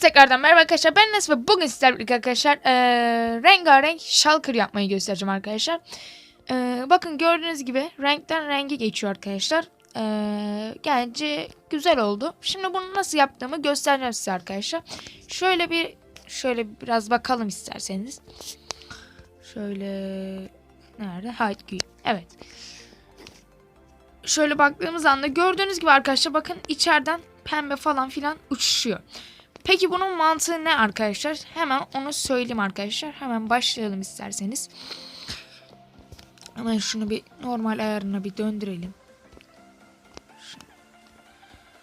tekrardan merhaba arkadaşlar ben Enes ve bugün sizlerle birlikte arkadaşlar eee rengarenk shulker yapmayı göstereceğim arkadaşlar. Eee, bakın gördüğünüz gibi renkten renge geçiyor arkadaşlar. Eee bence güzel oldu. Şimdi bunu nasıl yaptığımı göstereceğim size arkadaşlar. Şöyle bir şöyle biraz bakalım isterseniz. Şöyle nerede? Haydi evet. Şöyle baktığımız anda gördüğünüz gibi arkadaşlar bakın içeriden pembe falan filan uçuşuyor. Peki bunun mantığı ne arkadaşlar? Hemen onu söyleyeyim arkadaşlar. Hemen başlayalım isterseniz. Hemen şunu bir normal ayarına bir döndürelim.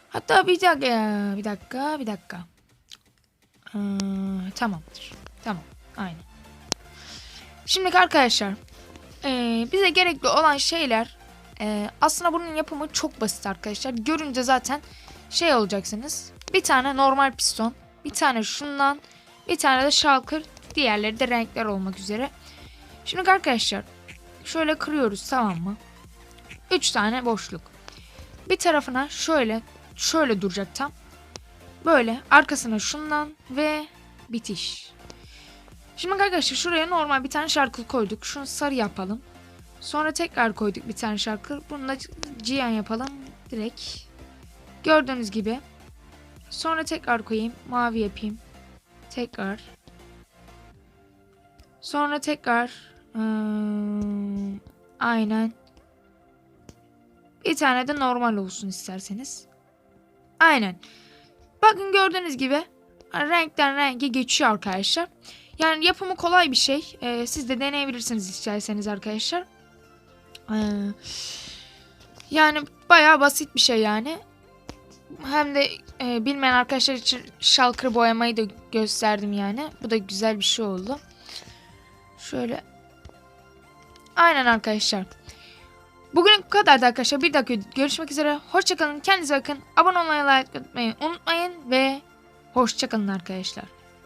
Hatta bir dakika, bir dakika, bir dakika. Ee, tamamdır. Tamam, aynen. Şimdi arkadaşlar, ee, bize gerekli olan şeyler, ee, aslında bunun yapımı çok basit arkadaşlar. Görünce zaten şey olacaksınız. Bir tane normal piston, bir tane şundan, bir tane de shulker, diğerleri de renkler olmak üzere. Şimdi arkadaşlar şöyle kırıyoruz tamam mı? 3 tane boşluk. Bir tarafına şöyle şöyle duracak tam. Böyle arkasına şundan ve bitiş. Şimdi arkadaşlar şuraya normal bir tane şarkı koyduk. Şunu sarı yapalım. Sonra tekrar koyduk bir tane şarkı. Bunu da yapalım. Direkt. Gördüğünüz gibi. Sonra tekrar koyayım. Mavi yapayım. Tekrar. Sonra tekrar. ıı, aynen. Bir tane de normal olsun isterseniz. Aynen. Bakın gördüğünüz gibi renkten renge geçiyor arkadaşlar. Yani yapımı kolay bir şey. Ee, siz de deneyebilirsiniz isterseniz arkadaşlar. Ee, yani bayağı basit bir şey yani. Hem de e, bilmeyen arkadaşlar için şalkır boyamayı da gösterdim yani. Bu da güzel bir şey oldu. Şöyle. Aynen arkadaşlar. Bugün bu kadardı arkadaşlar. Bir dakika görüşmek üzere. Hoşçakalın. Kendinize bakın. Abone olmayı, like atmayı unutmayın. Ve hoşçakalın arkadaşlar.